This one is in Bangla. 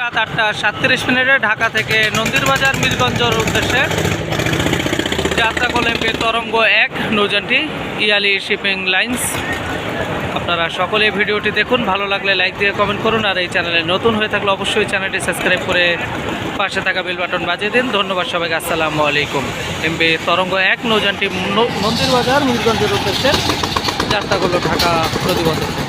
রাত আটটা সাতত্রিশ মিনিটে ঢাকা থেকে নন্দীরবাজার মিরগঞ্জের উদ্দেশ্যে যাত্রা করলেন তরঙ্গ এক নৌজানটি ইয়ালি শিপিং লাইন্স। আপনারা সকলে ভিডিওটি দেখুন, ভালো লাগলে লাইক দিয়ে কমেন্ট করুন, আর এই চ্যানেলে নতুন হয়ে থাকলে অবশ্যই চ্যানেলটি সাবস্ক্রাইব করে পাশে থাকা বেল বাটন বাজিয়ে দিন। ধন্যবাদ সবাইকে, আসসালামু আলাইকুম। এমবি তরঙ্গ এক নৌজানটি মন্দিরবাজার মিরগঞ্জের উদ্দেশ্যে যাত্রা করল ঢাকা প্রতিবন্ধক